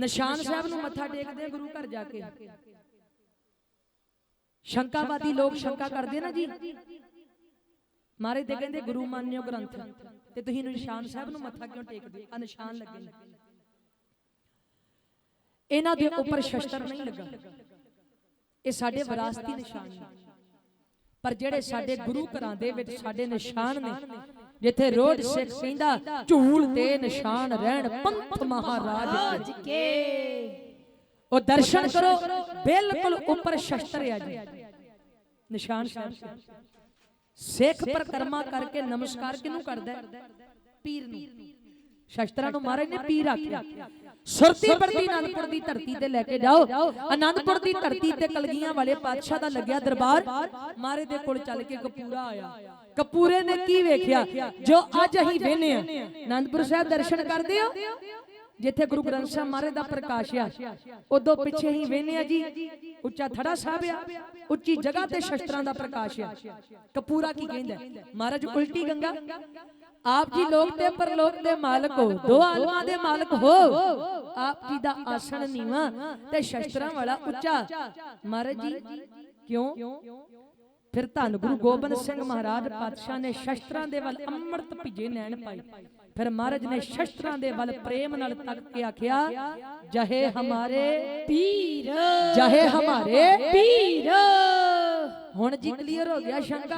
ਨਿਸ਼ਾਨ ਸਾਹਿਬ ਨੂੰ ਮੱਥਾ ਟੇਕਦੇ ਆ ਗੁਰੂ ਘਰ ਜਾ ਕੇ। ਸ਼ੰਕਾਵਾਦੀ ਲੋਕ ਸ਼ੰਕਾ ਕਰਦੇ ਨਾ ਜੀ। ਮਾਰੇ ਤੇ ਕਹਿੰਦੇ ਗੁਰੂ ਮਾਨਿਓ ਗ੍ਰੰਥ। ਤੇ ਤੁਸੀਂ ਨਿਸ਼ਾਨ ਸਾਹਿਬ ਨੂੰ ਮੱਥਾ ਕਿਉਂ ਟੇਕਦੇ? ਆ ਨਿਸ਼ਾਨ ਲੱਗੇ ਇਹਨਾਂ ਦੇ ਉੱਪਰ ਸ਼ਸਤਰ ਨਹੀਂ ਲੱਗਾ। ਇਹ ਸਾਡੇ ਵਿਰਾਸਤੀ ਨਿਸ਼ਾਨ ਨੇ। ਪਰ ਜਿਹੜੇ ਸਾਡੇ ਗੁਰੂ ਘਰਾਂ ਦੇ ਵਿੱਚ ਸਾਡੇ ਨਿਸ਼ਾਨ ਨੇ ਜਿੱਥੇ ਰੋਜ਼ ਸਿੱਖ ਕਹਿੰਦਾ ਝੂਲ ਤੇ ਨਿਸ਼ਾਨ ਰਹਿਣ ਪੰਥ ਮਹਾਰਾਜ ਕੇ। ਉਹ ਦਰਸ਼ਨ ਕਰੋ ਬਿਲਕੁਲ ਉੱਪਰ ਸ਼ਸਤਰ ਆ ਜੀ। ਨਿਸ਼ਾਨ ਸਾਹਿਬ। ਸਿੱਖ ਪਰਕਰਮਾ ਕਰਕੇ ਨਮਸਕਾਰ ਕਿਹਨੂੰ ਕਰਦਾ? ਪੀਰ ਨੂੰ। ਸ਼ਸਤਰਾਂ ਨੂੰ ਮਹਾਰਾਜ ਨੇ ਪੀਰ ਆਖਿਆ ਸੁਰਤੀ ਪਰਦੀ ਆਨੰਦਪੁਰ ਦੀ ਧਰਤੀ ਤੇ ਲੈ ਕੇ ਜਾਓ। ਆਨੰਦਪੁਰ ਦੀ ਧਰਤੀ ਤੇ ਕਲਗੀਆਂ ਵਾਲੇ ਪਾਤਸ਼ਾਹ ਦਾ ਲੱਗਿਆ ਦਰਬਾਰ। ਮਹਾਰਾਜ ਦੇ ਕੋਲ ਚੱਲ ਕੇ ਕਪੂਰਾ ਆਇਆ। ਕਪੂਰੇ ਨੇ ਕੀ ਵੇਖਿਆ? ਜੋ ਅੱਜ ਅਸੀਂ ਵੇਨੇ ਆ। ਆਨੰਦਪੁਰ ਸਾਹਿਬ ਦਰਸ਼ਨ ਕਰਦੇ ਹੋ? ਜਿੱਥੇ ਗੁਰੂ ਗ੍ਰੰਥ ਸਾਹਿਬ ਮਹਾਰਾਜ ਦਾ ਪ੍ਰਕਾਸ਼ ਆ ਉਦੋਂ ਪਿੱਛੇ ਹੀ ਵੇਨੇ ਆ ਜੀ ਉੱਚਾ ਥੜਾ ਸਾਹਿਬ ਆ ਉੱਚੀ ਜਗ੍ਹਾ ਤੇ ਸ਼ਸਤਰਾਂ ਦਾ ਪ੍ਰਕਾਸ਼ ਆ। ਕਪੂਰਾ ਕੀ ਕਹਿੰਦਾ? ਮਹਾਰਾਜ ਉਲਟੀ ਗੰਗਾ। ਆਪ ਜੀ ਲੋਕ ਤੇ ਪਰਲੋਕ ਦੇ ਮਾਲਕ ਹੋ। ਦੋ ਆਲਮਾਂ ਦੇ ਮਾਲਕ ਹੋ। ਆਪ ਜੀ ਦਾ ਆਸਣ ਨੀਵਾ ਤੇ ਸ਼ਸਤਰਾਂ ਵਾਲਾ ਉੱਚਾ। ਮਹਾਰਾਜ ਜੀ ਕਿਉਂ? ਫਿਰ ਧੰਨ ਗੁਰੂ ਗੋਬਿੰਦ ਸਿੰਘ ਮਹਾਰਾਜ ਪਾਤਸ਼ਾਹ ਨੇ ਸ਼ਸਤਰਾਂ ਦੇ ਵੱਲ ਅੰਮ੍ਰਿਤ ਭਿੱਜੇ ਨੈਣ ਪਾਈ ਫਿਰ ਮਹਾਰਾਜ ਨੇ ਸ਼ਸਤਰਾਂ ਦੇ ਵੱਲ ਪ੍ਰੇਮ ਨਾਲ ਤੱਕ ਕੇ ਆਖਿਆ ਜਹੇ ਹਮਾਰੇ ਪੀਰ। ਜਹੇ ਹਮਾਰੇ ਪੀਰ। ਹੁਣ ਜੀ ਕਲੀਅਰ ਹੋ ਗਿਆ ਸ਼ੰਕਾ।